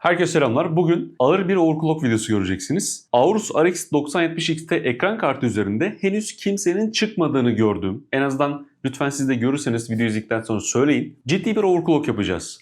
Herkese selamlar. Bugün ağır bir overclock videosu göreceksiniz. Aorus RX 9070 XT ekran kartı üzerinde henüz kimsenin çıkmadığını gördüm. En azından lütfen siz de görürseniz video izledikten sonra söyleyin. Ciddi bir overclock yapacağız.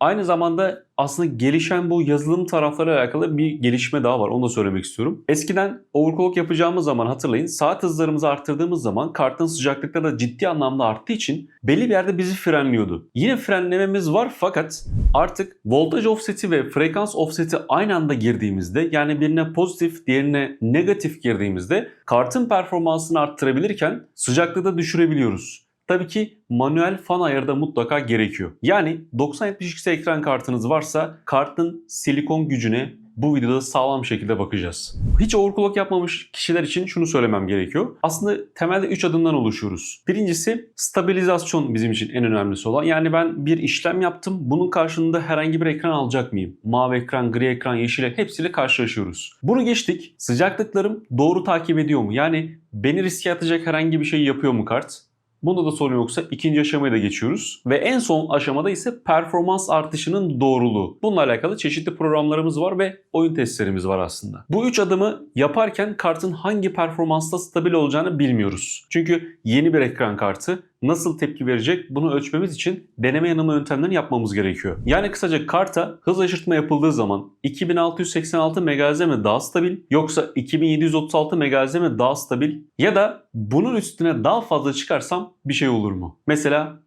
Aynı zamanda aslında gelişen bu yazılım tarafları alakalı bir gelişme daha var. Onu da söylemek istiyorum. Eskiden overclock yapacağımız zaman hatırlayın saat hızlarımızı arttırdığımız zaman kartın sıcaklıkları da ciddi anlamda arttığı için belli bir yerde bizi frenliyordu. Yine frenlememiz var fakat artık voltaj offseti ve frekans offseti aynı anda girdiğimizde yani birine pozitif diğerine negatif girdiğimizde kartın performansını arttırabilirken sıcaklığı da düşürebiliyoruz. Tabii ki manuel fan ayarı da mutlaka gerekiyor. Yani 9070 ekran kartınız varsa kartın silikon gücüne bu videoda sağlam şekilde bakacağız. Hiç overclock yapmamış kişiler için şunu söylemem gerekiyor. Aslında temelde 3 adımdan oluşuyoruz. Birincisi stabilizasyon bizim için en önemlisi olan. Yani ben bir işlem yaptım. Bunun karşılığında herhangi bir ekran alacak mıyım? Mavi ekran, gri ekran, yeşil hepsiyle karşılaşıyoruz. Bunu geçtik. Sıcaklıklarım doğru takip ediyor mu? Yani beni riske atacak herhangi bir şey yapıyor mu kart? Bunda da sorun yoksa ikinci aşamaya da geçiyoruz. Ve en son aşamada ise performans artışının doğruluğu. Bununla alakalı çeşitli programlarımız var ve oyun testlerimiz var aslında. Bu üç adımı yaparken kartın hangi performansta stabil olacağını bilmiyoruz. Çünkü yeni bir ekran kartı nasıl tepki verecek bunu ölçmemiz için deneme yanılma yöntemlerini yapmamız gerekiyor. Yani kısaca karta hız aşırtma yapıldığı zaman 2686 MHz mi daha stabil yoksa 2736 MHz mi daha stabil ya da bunun üstüne daha fazla çıkarsam bir şey olur mu? Mesela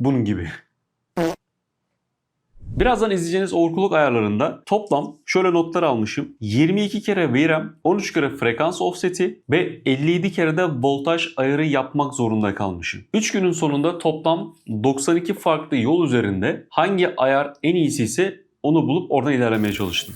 bunun gibi. Birazdan izleyeceğiniz overclock ayarlarında toplam şöyle notlar almışım. 22 kere VRAM, 13 kere frekans offseti ve 57 kere de voltaj ayarı yapmak zorunda kalmışım. 3 günün sonunda toplam 92 farklı yol üzerinde hangi ayar en iyisi ise onu bulup oradan ilerlemeye çalıştım.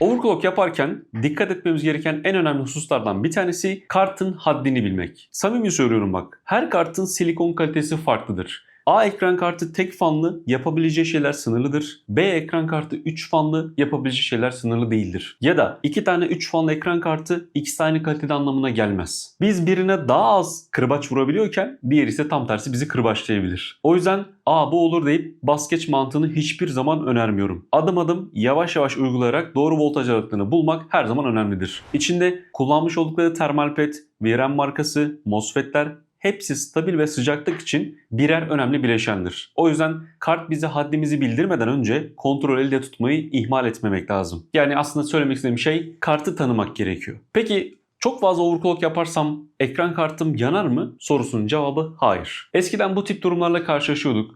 Overclock yaparken dikkat etmemiz gereken en önemli hususlardan bir tanesi kartın haddini bilmek. Samimi söylüyorum bak. Her kartın silikon kalitesi farklıdır. A ekran kartı tek fanlı yapabileceği şeyler sınırlıdır. B ekran kartı 3 fanlı yapabileceği şeyler sınırlı değildir. Ya da 2 tane 3 fanlı ekran kartı ikisi aynı kalitede anlamına gelmez. Biz birine daha az kırbaç vurabiliyorken diğeri ise tam tersi bizi kırbaçlayabilir. O yüzden aa bu olur deyip bas geç mantığını hiçbir zaman önermiyorum. Adım adım yavaş yavaş uygulayarak doğru voltaj aralıklarını bulmak her zaman önemlidir. İçinde kullanmış oldukları termal pet, VRM markası, MOSFET'ler hepsi stabil ve sıcaklık için birer önemli bileşendir. O yüzden kart bize haddimizi bildirmeden önce kontrol elde tutmayı ihmal etmemek lazım. Yani aslında söylemek istediğim şey kartı tanımak gerekiyor. Peki çok fazla overclock yaparsam ekran kartım yanar mı? Sorusunun cevabı hayır. Eskiden bu tip durumlarla karşılaşıyorduk.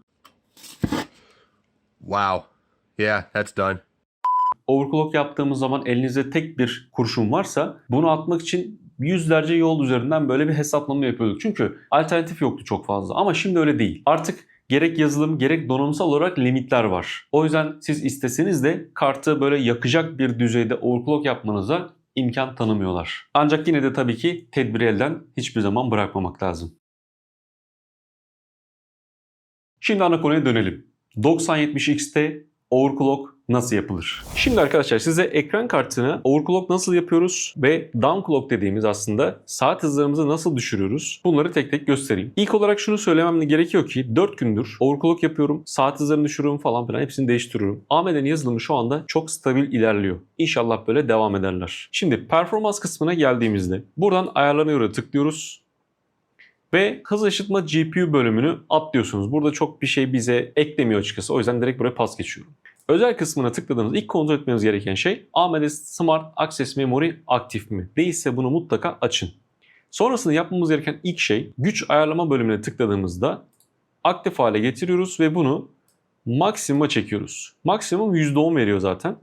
Wow. Yeah, that's done. Overclock yaptığımız zaman elinizde tek bir kurşun varsa bunu atmak için yüzlerce yol üzerinden böyle bir hesaplama yapıyorduk. Çünkü alternatif yoktu çok fazla ama şimdi öyle değil. Artık gerek yazılım gerek donanımsal olarak limitler var. O yüzden siz isteseniz de kartı böyle yakacak bir düzeyde overclock yapmanıza imkan tanımıyorlar. Ancak yine de tabii ki tedbiri elden hiçbir zaman bırakmamak lazım. Şimdi ana konuya dönelim. 9070 XT overclock nasıl yapılır? Şimdi arkadaşlar size ekran kartını overclock nasıl yapıyoruz ve downclock dediğimiz aslında saat hızlarımızı nasıl düşürüyoruz? Bunları tek tek göstereyim. İlk olarak şunu söylemem gerekiyor ki 4 gündür overclock yapıyorum. Saat hızlarını düşürüyorum falan filan hepsini değiştiriyorum. AMD'nin yazılımı şu anda çok stabil ilerliyor. İnşallah böyle devam ederler. Şimdi performans kısmına geldiğimizde buradan ayarlarına göre tıklıyoruz ve hız aşıtma GPU bölümünü atlıyorsunuz. Burada çok bir şey bize eklemiyor açıkçası. O yüzden direkt buraya pas geçiyorum. Özel kısmına tıkladığınız ilk kontrol etmeniz gereken şey AMD Smart Access Memory aktif mi? Değilse bunu mutlaka açın. Sonrasında yapmamız gereken ilk şey güç ayarlama bölümüne tıkladığımızda aktif hale getiriyoruz ve bunu maksimuma çekiyoruz. Maksimum %10 veriyor zaten.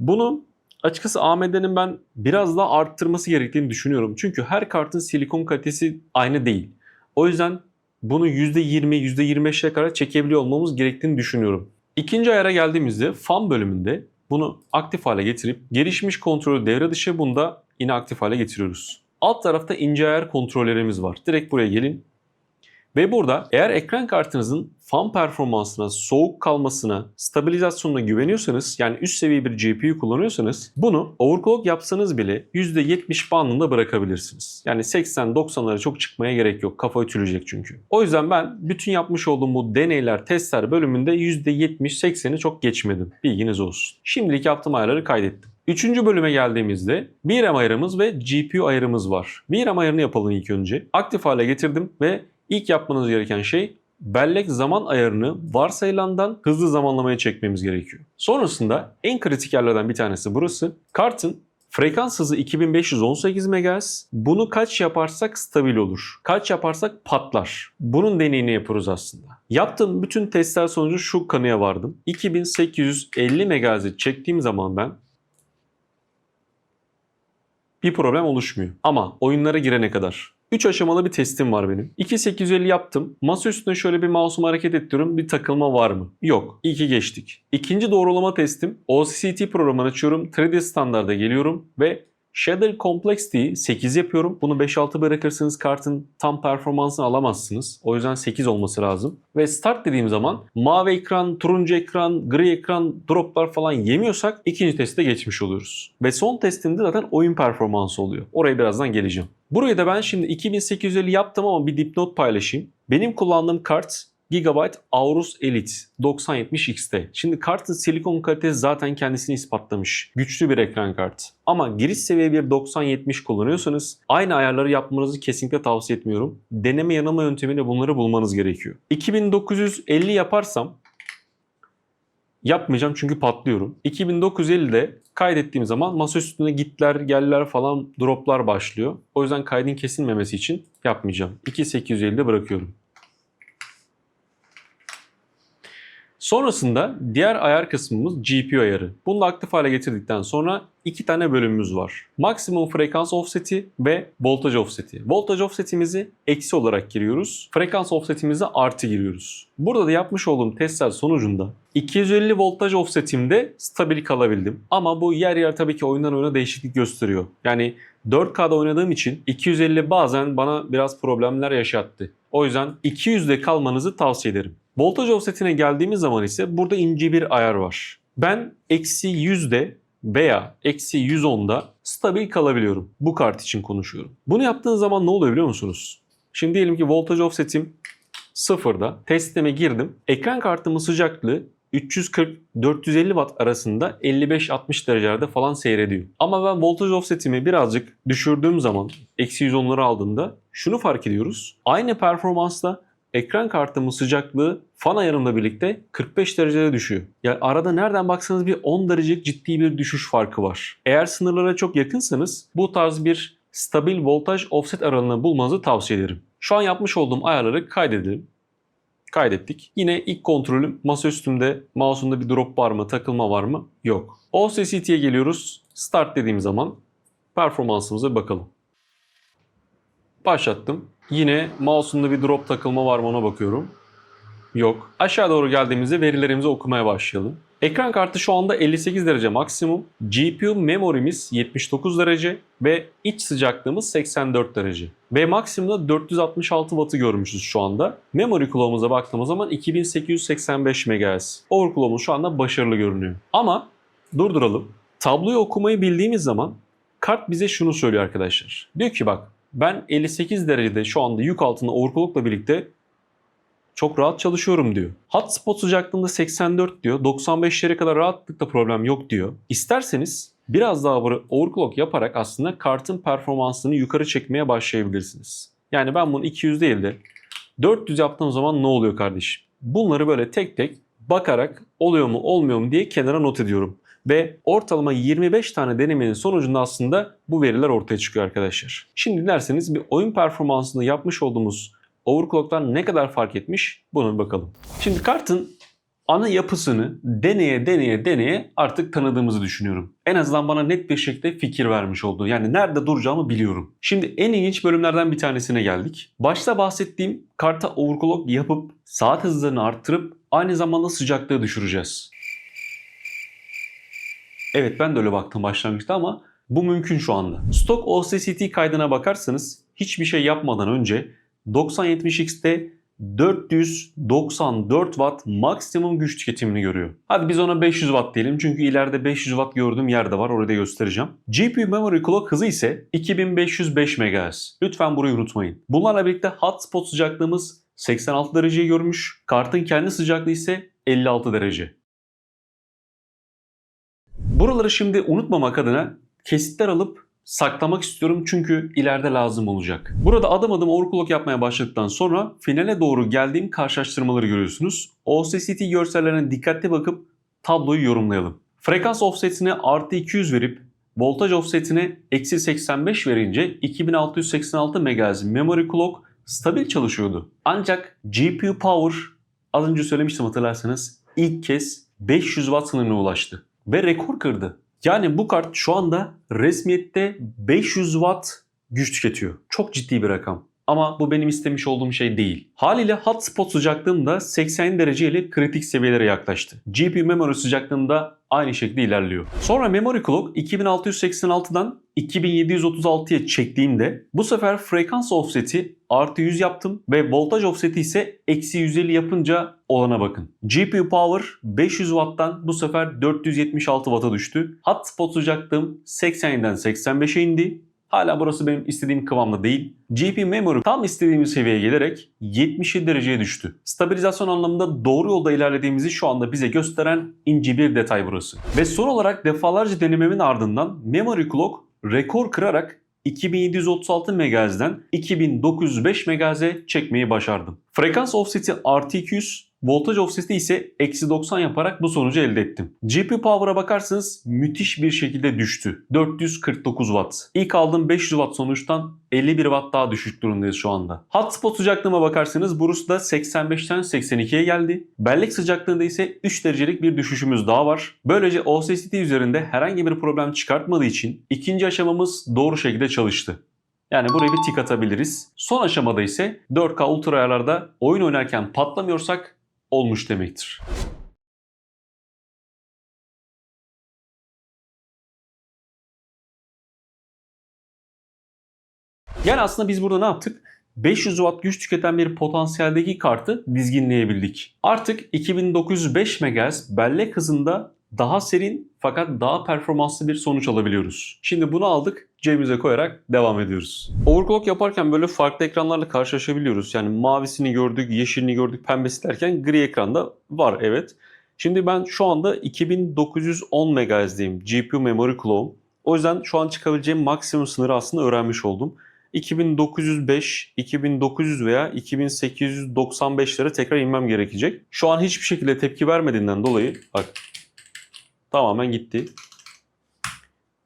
Bunu açıkçası AMD'nin ben biraz daha arttırması gerektiğini düşünüyorum. Çünkü her kartın silikon kalitesi aynı değil. O yüzden bunu %20, %25'e kadar çekebiliyor olmamız gerektiğini düşünüyorum. İkinci ayara geldiğimizde fan bölümünde bunu aktif hale getirip gelişmiş kontrolü devre dışı bunda yine aktif hale getiriyoruz. Alt tarafta ince ayar kontrollerimiz var. Direkt buraya gelin Ve burada eğer ekran kartınızın fan performansına, soğuk kalmasına, stabilizasyonuna güveniyorsanız yani üst seviye bir GPU kullanıyorsanız bunu overclock yapsanız bile %70 bandında bırakabilirsiniz. Yani 80-90'lara çok çıkmaya gerek yok. Kafa ütülecek çünkü. O yüzden ben bütün yapmış olduğum bu deneyler, testler bölümünde %70-80'i çok geçmedim. Bilginiz olsun. Şimdilik yaptığım ayarları kaydettim. Üçüncü bölüme geldiğimizde VRAM ayarımız ve GPU ayarımız var. VRAM ayarını yapalım ilk önce. Aktif hale getirdim ve ilk yapmanız gereken şey bellek zaman ayarını varsayılandan hızlı zamanlamaya çekmemiz gerekiyor. Sonrasında en kritik yerlerden bir tanesi burası. Kartın frekans hızı 2518 MHz. Bunu kaç yaparsak stabil olur. Kaç yaparsak patlar. Bunun deneyini yapıyoruz aslında. Yaptığım bütün testler sonucu şu kanıya vardım. 2850 MHz'i çektiğim zaman ben bir problem oluşmuyor. Ama oyunlara girene kadar. 3 aşamalı bir testim var benim. 2850 yaptım. Masa üstüne şöyle bir mouse'umu hareket ettiriyorum. Bir takılma var mı? Yok. İyi ki geçtik. İkinci doğrulama testim. OCCT programını açıyorum. 3D standarda geliyorum ve Shader Complexity'yi 8 yapıyorum. Bunu 5-6 bırakırsanız kartın tam performansını alamazsınız. O yüzden 8 olması lazım. Ve start dediğim zaman mavi ekran, turuncu ekran, gri ekran, droplar falan yemiyorsak ikinci teste geçmiş oluyoruz. Ve son testimde zaten oyun performansı oluyor. Oraya birazdan geleceğim. Burayı da ben şimdi 2850 yaptım ama bir dipnot paylaşayım. Benim kullandığım kart Gigabyte Aorus Elite 9070 XT. Şimdi kartın silikon kalitesi zaten kendisini ispatlamış. Güçlü bir ekran kartı. Ama giriş seviye bir 9070 kullanıyorsanız aynı ayarları yapmanızı kesinlikle tavsiye etmiyorum. Deneme yanılma yöntemiyle bunları bulmanız gerekiyor. 2950 yaparsam yapmayacağım çünkü patlıyorum. 2950'de kaydettiğim zaman masa üstüne gitler, geller falan droplar başlıyor. O yüzden kaydın kesilmemesi için yapmayacağım. 2850'de bırakıyorum. Sonrasında diğer ayar kısmımız GPU ayarı. Bunu aktif hale getirdikten sonra iki tane bölümümüz var. Maksimum frekans offset'i ve voltaj offset'i. Voltaj offset'imizi eksi olarak giriyoruz. Frekans offset'imizi artı giriyoruz. Burada da yapmış olduğum testler sonucunda 250 voltaj offset'imde stabil kalabildim. Ama bu yer yer tabii ki oyundan oyuna değişiklik gösteriyor. Yani 4K'da oynadığım için 250 bazen bana biraz problemler yaşattı. O yüzden 200'de kalmanızı tavsiye ederim. Voltaj offsetine geldiğimiz zaman ise burada ince bir ayar var. Ben eksi 100'de veya eksi 110'da stabil kalabiliyorum. Bu kart için konuşuyorum. Bunu yaptığınız zaman ne oluyor biliyor musunuz? Şimdi diyelim ki voltaj offsetim sıfırda. Testime girdim. Ekran kartımın sıcaklığı 340-450 watt arasında 55-60 derecelerde falan seyrediyor. Ama ben voltaj offsetimi birazcık düşürdüğüm zaman eksi 110'ları aldığımda şunu fark ediyoruz. Aynı performansla ekran kartımın sıcaklığı fan ayarımla birlikte 45 derecede düşüyor. Yani arada nereden baksanız bir 10 derecelik ciddi bir düşüş farkı var. Eğer sınırlara çok yakınsanız bu tarz bir stabil voltaj offset aralığını bulmanızı tavsiye ederim. Şu an yapmış olduğum ayarları kaydedelim. Kaydettik. Yine ilk kontrolüm masa üstümde mouse'umda bir drop var mı, takılma var mı? Yok. OCCT'ye geliyoruz. Start dediğim zaman performansımıza bakalım. Başlattım. Yine mouse'umda bir drop takılma var mı ona bakıyorum. Yok. Aşağı doğru geldiğimizde verilerimizi okumaya başlayalım. Ekran kartı şu anda 58 derece maksimum. GPU memorimiz 79 derece ve iç sıcaklığımız 84 derece. Ve maksimumda 466 wattı görmüşüz şu anda. Memory clock'umuza baktığımız zaman 2885 MHz. Overclock'umuz şu anda başarılı görünüyor. Ama durduralım. Tabloyu okumayı bildiğimiz zaman kart bize şunu söylüyor arkadaşlar. Diyor ki bak ben 58 derecede şu anda yük altında overclock'la birlikte çok rahat çalışıyorum diyor. Hotspot sıcaklığında 84 diyor. 95'lere kadar rahatlıkla problem yok diyor. İsterseniz biraz daha overclock yaparak aslında kartın performansını yukarı çekmeye başlayabilirsiniz. Yani ben bunu 200 değil de 400 yaptığım zaman ne oluyor kardeşim? Bunları böyle tek tek bakarak oluyor mu olmuyor mu diye kenara not ediyorum. Ve ortalama 25 tane denemenin sonucunda aslında bu veriler ortaya çıkıyor arkadaşlar. Şimdi dilerseniz bir oyun performansını yapmış olduğumuz overclock'tan ne kadar fark etmiş buna bir bakalım. Şimdi kartın ana yapısını deneye deneye deneye artık tanıdığımızı düşünüyorum. En azından bana net bir şekilde fikir vermiş oldu. Yani nerede duracağımı biliyorum. Şimdi en ilginç bölümlerden bir tanesine geldik. Başta bahsettiğim karta overclock yapıp saat hızlarını arttırıp aynı zamanda sıcaklığı düşüreceğiz. Evet ben de öyle baktım başlangıçta ama bu mümkün şu anda. Stock OCCT kaydına bakarsanız hiçbir şey yapmadan önce 9070X'te 494 watt maksimum güç tüketimini görüyor. Hadi biz ona 500 watt diyelim çünkü ileride 500 watt gördüğüm yerde var orada göstereceğim. GPU memory clock hızı ise 2505 MHz. Lütfen burayı unutmayın. Bunlarla birlikte hotspot sıcaklığımız 86 dereceyi görmüş. Kartın kendi sıcaklığı ise 56 derece. Buraları şimdi unutmamak adına kesitler alıp saklamak istiyorum çünkü ileride lazım olacak. Burada adım adım overclock yapmaya başladıktan sonra finale doğru geldiğim karşılaştırmaları görüyorsunuz. OCCT görsellerine dikkatli bakıp tabloyu yorumlayalım. Frekans offsetine artı 200 verip voltaj offsetine eksi 85 verince 2686 MHz memory clock stabil çalışıyordu. Ancak GPU power az önce söylemiştim hatırlarsanız ilk kez 500 watt sınırına ulaştı ve rekor kırdı. Yani bu kart şu anda resmiyette 500 watt güç tüketiyor. Çok ciddi bir rakam. Ama bu benim istemiş olduğum şey değil. Haliyle hotspot sıcaklığım da 80 derece ile kritik seviyelere yaklaştı. GPU memory sıcaklığında aynı şekilde ilerliyor. Sonra memory clock 2686'dan 2736'ya çektiğimde bu sefer frekans offset'i artı 100 yaptım ve voltaj offset'i ise eksi 150 yapınca olana bakın. GPU power 500 watt'tan bu sefer 476 watt'a düştü. Hotspot sıcaklığım 80'den 85'e indi. Hala burası benim istediğim kıvamda değil. GPU memory tam istediğimiz seviyeye gelerek 77 dereceye düştü. Stabilizasyon anlamında doğru yolda ilerlediğimizi şu anda bize gösteren ince bir detay burası. Ve son olarak defalarca denememin ardından memory clock rekor kırarak 2736 MHz'den 2905 MHz'e çekmeyi başardım. Frekans offset'i artı 200, voltaj offset'i ise eksi 90 yaparak bu sonucu elde ettim. GPU power'a bakarsanız müthiş bir şekilde düştü. 449 Watt. İlk aldığım 500 Watt sonuçtan 51 Watt daha düşük durumdayız şu anda. Hotspot sıcaklığıma bakarsanız burası da 85'ten 82'ye geldi. Bellek sıcaklığında ise 3 derecelik bir düşüşümüz daha var. Böylece OCCT üzerinde herhangi bir problem çıkartmadığı için ikinci aşamamız doğru şekilde çalıştı. Yani buraya bir tik atabiliriz. Son aşamada ise 4K ultra ayarlarda oyun oynarken patlamıyorsak olmuş demektir. Yani aslında biz burada ne yaptık? 500 watt güç tüketen bir potansiyeldeki kartı dizginleyebildik. Artık 2905 MHz bellek hızında daha serin fakat daha performanslı bir sonuç alabiliyoruz. Şimdi bunu aldık, cebimize koyarak devam ediyoruz. Overclock yaparken böyle farklı ekranlarla karşılaşabiliyoruz. Yani mavisini gördük, yeşilini gördük, pembesi derken gri ekranda var evet. Şimdi ben şu anda 2910 MHz'deyim GPU Memory Clock. O yüzden şu an çıkabileceğim maksimum sınırı aslında öğrenmiş oldum. 2905, 2900 veya 2895'lere tekrar inmem gerekecek. Şu an hiçbir şekilde tepki vermediğinden dolayı bak tamamen gitti.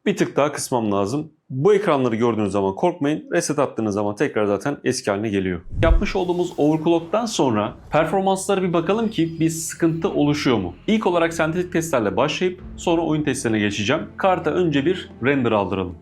Bir tık daha kısmam lazım. Bu ekranları gördüğünüz zaman korkmayın. Reset attığınız zaman tekrar zaten eski haline geliyor. Yapmış olduğumuz overclock'tan sonra performanslara bir bakalım ki bir sıkıntı oluşuyor mu? İlk olarak sentetik testlerle başlayıp sonra oyun testlerine geçeceğim. Karta önce bir render aldıralım.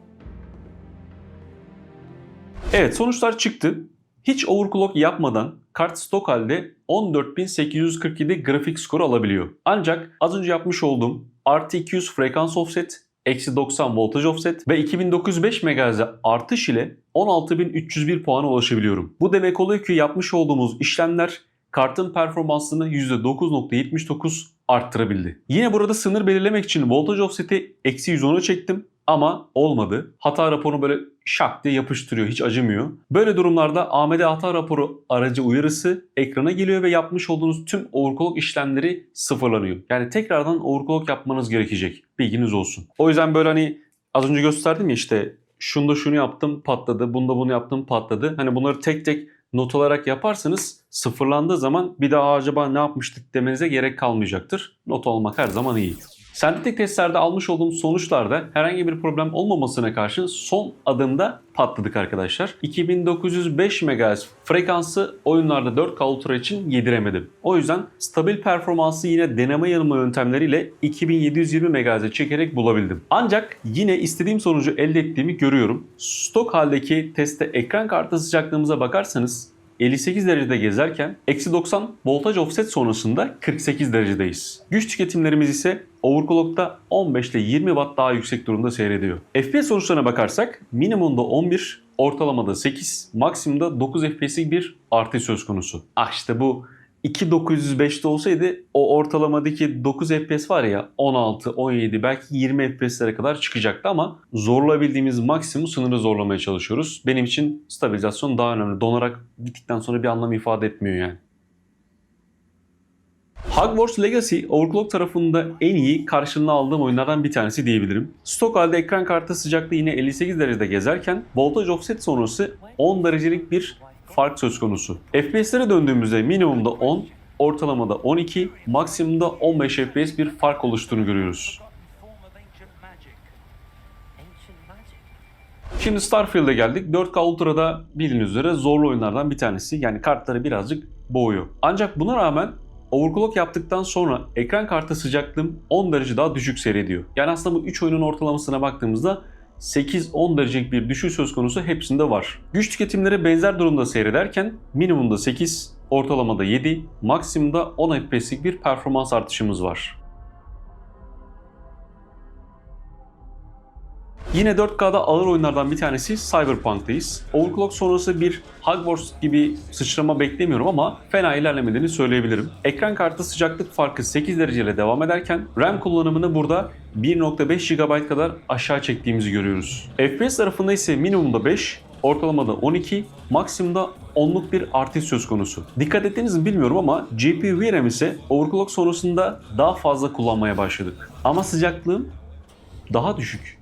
Evet sonuçlar çıktı. Hiç overclock yapmadan kart stok halde 14.847 grafik skoru alabiliyor. Ancak az önce yapmış olduğum artı 200 frekans offset, eksi 90 voltaj offset ve 2905 MHz artış ile 16.301 puana ulaşabiliyorum. Bu demek oluyor ki yapmış olduğumuz işlemler kartın performansını %9.79 arttırabildi. Yine burada sınır belirlemek için voltaj offset'i eksi 110'a çektim ama olmadı. Hata raporunu böyle şak diye yapıştırıyor. Hiç acımıyor. Böyle durumlarda AMD hata raporu aracı uyarısı ekrana geliyor ve yapmış olduğunuz tüm overclock işlemleri sıfırlanıyor. Yani tekrardan overclock yapmanız gerekecek. Bilginiz olsun. O yüzden böyle hani az önce gösterdim ya işte şunda şunu yaptım patladı, bunda bunu yaptım patladı. Hani bunları tek tek not olarak yaparsanız sıfırlandığı zaman bir daha acaba ne yapmıştık demenize gerek kalmayacaktır. Not olmak her zaman iyi. Sentetik testlerde almış olduğum sonuçlarda herhangi bir problem olmamasına karşın son adımda patladık arkadaşlar. 2905 MHz frekansı oyunlarda 4K Ultra için yediremedim. O yüzden stabil performansı yine deneme yanılma yöntemleriyle 2720 MHz'e çekerek bulabildim. Ancak yine istediğim sonucu elde ettiğimi görüyorum. Stok haldeki testte ekran kartı sıcaklığımıza bakarsanız 58 derecede gezerken eksi 90 voltaj offset sonrasında 48 derecedeyiz. Güç tüketimlerimiz ise overclock'ta 15 ile 20 watt daha yüksek durumda seyrediyor. FPS sonuçlarına bakarsak minimumda 11, ortalamada 8, maksimumda 9 FPS'lik bir artış söz konusu. Ah işte bu 2905'te olsaydı o ortalamadaki 9 FPS var ya 16, 17 belki 20 FPS'lere kadar çıkacaktı ama zorlayabildiğimiz maksimum sınırı zorlamaya çalışıyoruz. Benim için stabilizasyon daha önemli. Donarak gittikten sonra bir anlam ifade etmiyor yani. Hogwarts Legacy overclock tarafında en iyi karşılığını aldığım oyunlardan bir tanesi diyebilirim. Stok halde ekran kartı sıcaklığı yine 58 derecede gezerken voltaj offset sonrası 10 derecelik bir fark söz konusu. FPS'lere döndüğümüzde minimumda 10, ortalamada 12, maksimumda 15 FPS bir fark oluştuğunu görüyoruz. Şimdi Starfield'e geldik. 4K Ultra'da bildiğiniz üzere zorlu oyunlardan bir tanesi. Yani kartları birazcık boğuyor. Ancak buna rağmen overclock yaptıktan sonra ekran kartı sıcaklığım 10 derece daha düşük seyrediyor. Yani aslında bu 3 oyunun ortalamasına baktığımızda 8-10 derecelik bir düşüş söz konusu hepsinde var. Güç tüketimleri benzer durumda seyrederken minimumda 8, ortalamada 7, maksimumda 10 FPS'lik bir performans artışımız var. Yine 4K'da ağır oyunlardan bir tanesi Cyberpunk'tayız. Overclock sonrası bir Hogwarts gibi sıçrama beklemiyorum ama fena ilerlemediğini söyleyebilirim. Ekran kartı sıcaklık farkı 8 dereceyle devam ederken RAM kullanımını burada 1.5 GB kadar aşağı çektiğimizi görüyoruz. FPS tarafında ise minimumda 5, ortalamada 12, maksimumda 10'luk bir artış söz konusu. Dikkat ettiniz mi bilmiyorum ama GPU VRAM ise overclock sonrasında daha fazla kullanmaya başladık. Ama sıcaklığım daha düşük.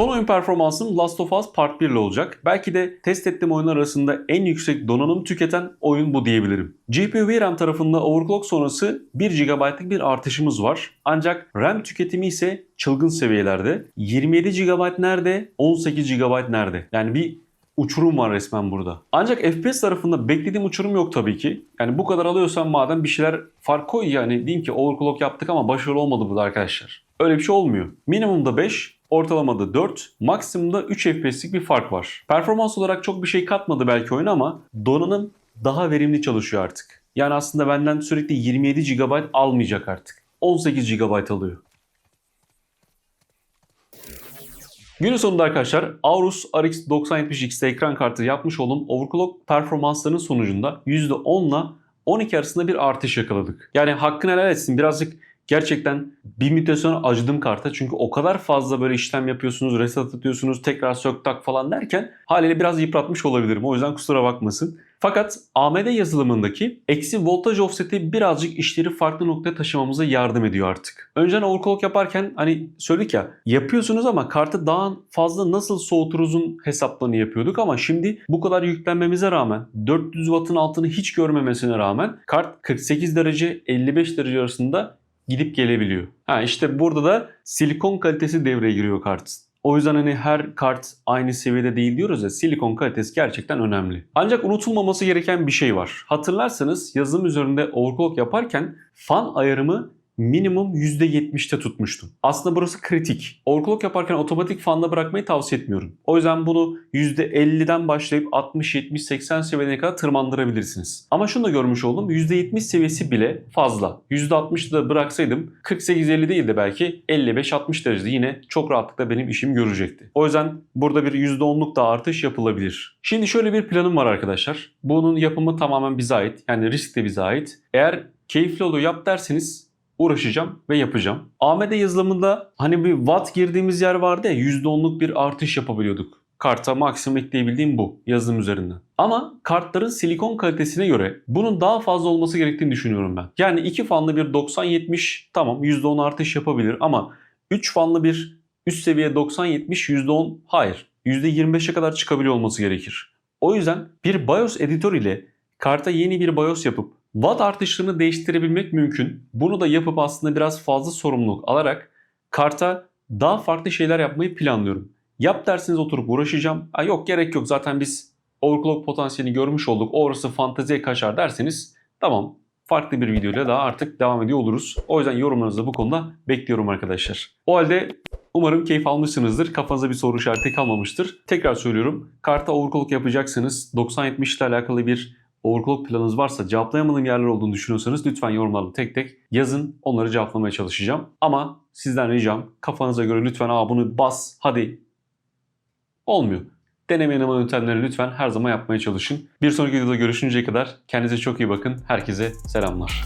Son oyun performansım Last of Us Part 1 ile olacak. Belki de test ettiğim oyunlar arasında en yüksek donanım tüketen oyun bu diyebilirim. GPU VRAM tarafında overclock sonrası 1 GB'lık bir artışımız var. Ancak RAM tüketimi ise çılgın seviyelerde. 27 GB nerede? 18 GB nerede? Yani bir uçurum var resmen burada. Ancak FPS tarafında beklediğim uçurum yok tabii ki. Yani bu kadar alıyorsan madem bir şeyler fark koy yani diyeyim ki overclock yaptık ama başarılı olmadı burada arkadaşlar. Öyle bir şey olmuyor. Minimumda 5, ortalamada 4, maksimumda 3 FPS'lik bir fark var. Performans olarak çok bir şey katmadı belki oyun ama donanım daha verimli çalışıyor artık. Yani aslında benden sürekli 27 GB almayacak artık. 18 GB alıyor. Günün sonunda arkadaşlar Aorus RX 9070X'te ekran kartı yapmış olduğum overclock performanslarının sonucunda %10 ile 12 arasında bir artış yakaladık. Yani hakkını helal etsin birazcık gerçekten bir müddet sonra acıdım karta. Çünkü o kadar fazla böyle işlem yapıyorsunuz, reset atıyorsunuz, tekrar sök tak falan derken haliyle biraz yıpratmış olabilirim. O yüzden kusura bakmasın. Fakat AMD yazılımındaki eksi voltaj offset'i birazcık işleri farklı noktaya taşımamıza yardım ediyor artık. Önceden overclock yaparken hani söyledik ya yapıyorsunuz ama kartı daha fazla nasıl soğuturuzun hesaplarını yapıyorduk ama şimdi bu kadar yüklenmemize rağmen 400 wattın altını hiç görmemesine rağmen kart 48 derece 55 derece arasında gidip gelebiliyor. Ha işte burada da silikon kalitesi devreye giriyor kartın. O yüzden hani her kart aynı seviyede değil diyoruz ya silikon kalitesi gerçekten önemli. Ancak unutulmaması gereken bir şey var. Hatırlarsanız yazılım üzerinde overclock yaparken fan ayarımı minimum %70'te tutmuştum. Aslında burası kritik. Overclock yaparken otomatik fanda bırakmayı tavsiye etmiyorum. O yüzden bunu %50'den başlayıp 60, 70, 80 seviyene kadar tırmandırabilirsiniz. Ama şunu da görmüş oldum. %70 seviyesi bile fazla. %60'da da bıraksaydım 48-50 değil de belki 55-60 derecede yine çok rahatlıkla benim işimi görecekti. O yüzden burada bir %10'luk da artış yapılabilir. Şimdi şöyle bir planım var arkadaşlar. Bunun yapımı tamamen bize ait. Yani risk de bize ait. Eğer keyifli oluyor yap derseniz uğraşacağım ve yapacağım. AMD yazılımında hani bir watt girdiğimiz yer vardı ya %10'luk bir artış yapabiliyorduk. Karta maksimum ekleyebildiğim bu yazılım üzerinden. Ama kartların silikon kalitesine göre bunun daha fazla olması gerektiğini düşünüyorum ben. Yani 2 fanlı bir 90-70 tamam %10 artış yapabilir ama 3 fanlı bir üst seviye 90-70 %10 hayır. %25'e kadar çıkabiliyor olması gerekir. O yüzden bir BIOS editör ile karta yeni bir BIOS yapıp watt artışlarını değiştirebilmek mümkün. Bunu da yapıp aslında biraz fazla sorumluluk alarak karta daha farklı şeyler yapmayı planlıyorum. Yap derseniz oturup uğraşacağım. Ha yok gerek yok zaten biz overclock potansiyelini görmüş olduk. Orası fanteziye kaçar derseniz tamam farklı bir videoyla daha artık devam ediyor oluruz. O yüzden yorumlarınızı bu konuda bekliyorum arkadaşlar. O halde umarım keyif almışsınızdır. Kafanıza bir soru işareti kalmamıştır. Tekrar söylüyorum. Karta overclock yapacaksanız 90-70 ile alakalı bir overclock planınız varsa cevaplayamadığım yerler olduğunu düşünüyorsanız lütfen yorumlarda tek tek yazın. Onları cevaplamaya çalışacağım. Ama sizden ricam kafanıza göre lütfen Aa, bunu bas hadi olmuyor. Deneme yanılma yöntemlerini lütfen her zaman yapmaya çalışın. Bir sonraki videoda görüşünceye kadar kendinize çok iyi bakın. Herkese selamlar.